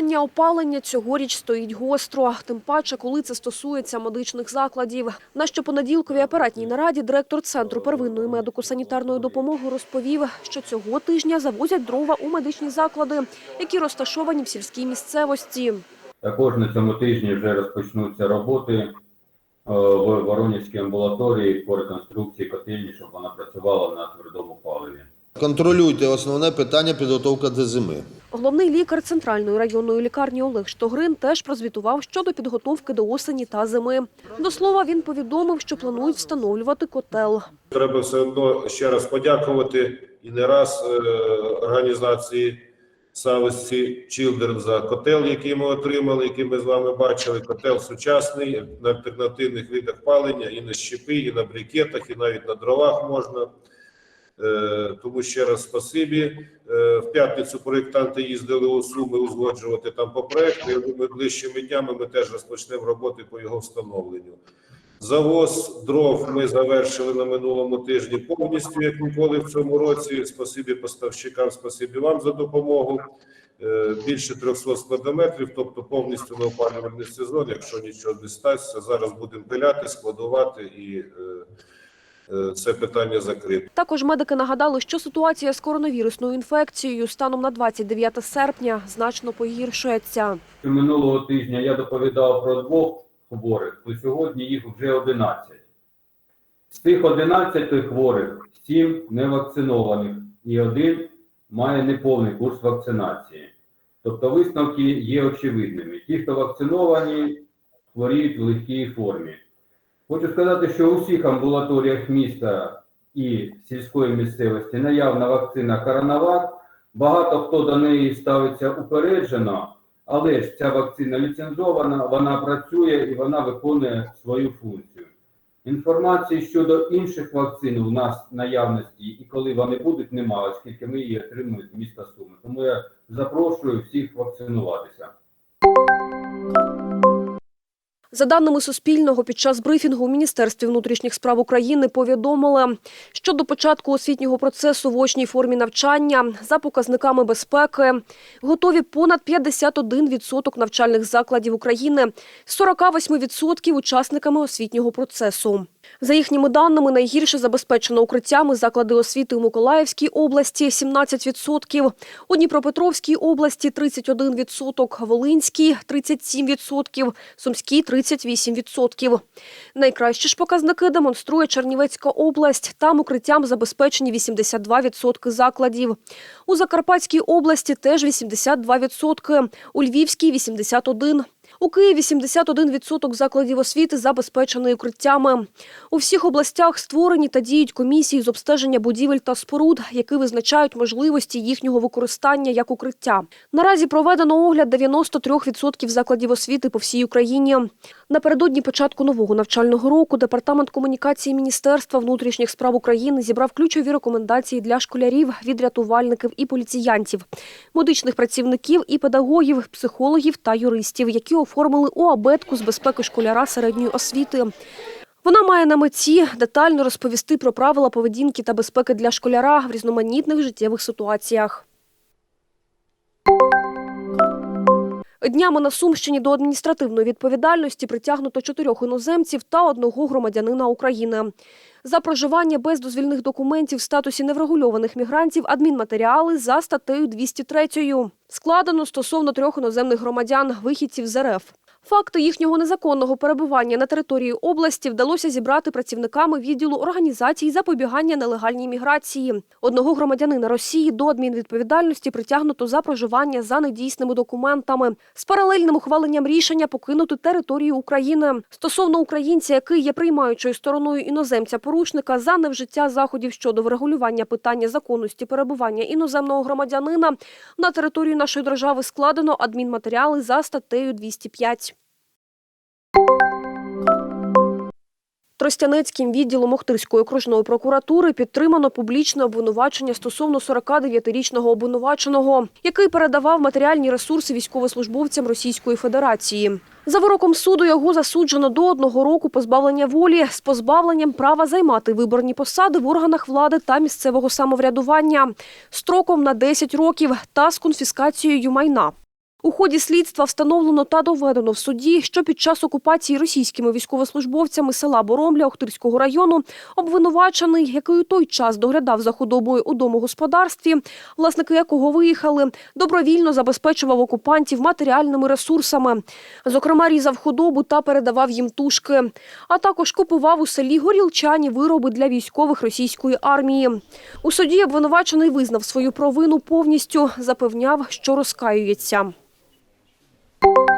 Питання опалення цьогоріч стоїть гостро, тим паче, коли це стосується медичних закладів. На щопонеділковій апаратній нараді директор Центру первинної медико-санітарної допомоги розповів, що цього тижня завозять дрова у медичні заклади, які розташовані в сільській місцевості. Також на цьому тижні вже розпочнуться роботи е, в Воронівській амбулаторії по реконструкції котельні, щоб вона працювала на твердому паливі. Контролюйте основне питання підготовка до зими. Головний лікар центральної районної лікарні Олег Штогрин теж прозвітував щодо підготовки до осені та зими. До слова, він повідомив, що планують встановлювати котел. Треба все одно ще раз подякувати і не раз е, організації Савості Children за котел, який ми отримали, який ми з вами бачили. Котел сучасний на альтернативних видах палення, і на щепи, і на брикетах, і навіть на дровах можна. Е, Тому ще раз спасибі. Е, В п'ятницю проєктанти їздили у Суми узгоджувати там по проекту. Я думаю, ближчими днями ми теж розпочнемо роботи по його встановленню. Завоз дров ми завершили на минулому тижні повністю, як ніколи в цьому році. Спасибі поставщикам, спасибі вам за допомогу. Е, Більше 300 складометрів, тобто повністю на опалювальний сезон, якщо нічого не стасться. Зараз будемо пиляти, складувати і це питання закрите. Також медики нагадали, що ситуація з коронавірусною інфекцією станом на 29 серпня значно погіршується. Минулого тижня я доповідав про двох хворих, то сьогодні їх вже 11. З тих 11 хворих 7 не вакцинованих і один має неповний курс вакцинації. Тобто висновки є очевидними. Ті, хто вакциновані, хворіють в легкій формі. Хочу сказати, що у всіх амбулаторіях міста і сільської місцевості наявна вакцина Коронавак. Багато хто до неї ставиться упереджено, але ж ця вакцина ліцензована, вона працює і вона виконує свою функцію. Інформації щодо інших вакцин у нас наявності і коли вони будуть, немає, оскільки ми її отримуємо з міста Суми. Тому я запрошую всіх вакцинуватися. За даними Суспільного, під час брифінгу у Міністерстві внутрішніх справ України повідомили, що до початку освітнього процесу в очній формі навчання за показниками безпеки готові понад 51% навчальних закладів України, 48% учасниками освітнього процесу. За їхніми даними, найгірше забезпечено укриттями заклади освіти у Миколаївській області – 17%, у Дніпропетровській області – 31%, Волинській – 37%, Сумській – 38%. Найкращі ж показники демонструє Чернівецька область. Там укриттям забезпечені 82% закладів. У Закарпатській області теж 82%, у Львівській – 81%. У Києві 71% закладів освіти забезпечені укриттями. У всіх областях створені та діють комісії з обстеження будівель та споруд, які визначають можливості їхнього використання як укриття. Наразі проведено огляд 93% закладів освіти по всій Україні. Напередодні початку нового навчального року департамент комунікації Міністерства внутрішніх справ України зібрав ключові рекомендації для школярів від рятувальників і поліціянтів, медичних працівників і педагогів, психологів та юристів, які оформили у абетку з безпеки школяра середньої освіти. Вона має на меті детально розповісти про правила поведінки та безпеки для школяра в різноманітних життєвих ситуаціях. Днями на Сумщині до адміністративної відповідальності притягнуто чотирьох іноземців та одного громадянина України. За проживання без дозвільних документів в статусі неврегульованих мігрантів адмінматеріали за статтею 203 складено стосовно трьох іноземних громадян, вихідців з РФ. Факти їхнього незаконного перебування на території області вдалося зібрати працівниками відділу організацій запобігання нелегальній міграції. Одного громадянина Росії до адмінвідповідальності притягнуто за проживання за недійсними документами з паралельним ухваленням рішення покинути територію України. Стосовно українця, який є приймаючою стороною іноземця-порушника за невжиття заходів щодо врегулювання питання законності перебування іноземного громадянина на територію нашої держави складено адмінматеріали за статтею 205. Тростянецьким відділом Охтирської окружної прокуратури підтримано публічне обвинувачення стосовно 49-річного обвинуваченого, який передавав матеріальні ресурси військовослужбовцям Російської Федерації. За вироком суду його засуджено до одного року позбавлення волі з позбавленням права займати виборні посади в органах влади та місцевого самоврядування строком на 10 років та з конфіскацією майна. У ході слідства встановлено та доведено в суді, що під час окупації російськими військовослужбовцями села Боромля Охтирського району обвинувачений, який у той час доглядав за худобою у домогосподарстві, власники якого виїхали, добровільно забезпечував окупантів матеріальними ресурсами. Зокрема, різав худобу та передавав їм тушки, а також купував у селі горілчані вироби для військових російської армії. У суді обвинувачений визнав свою провину повністю, запевняв, що розкаюється. you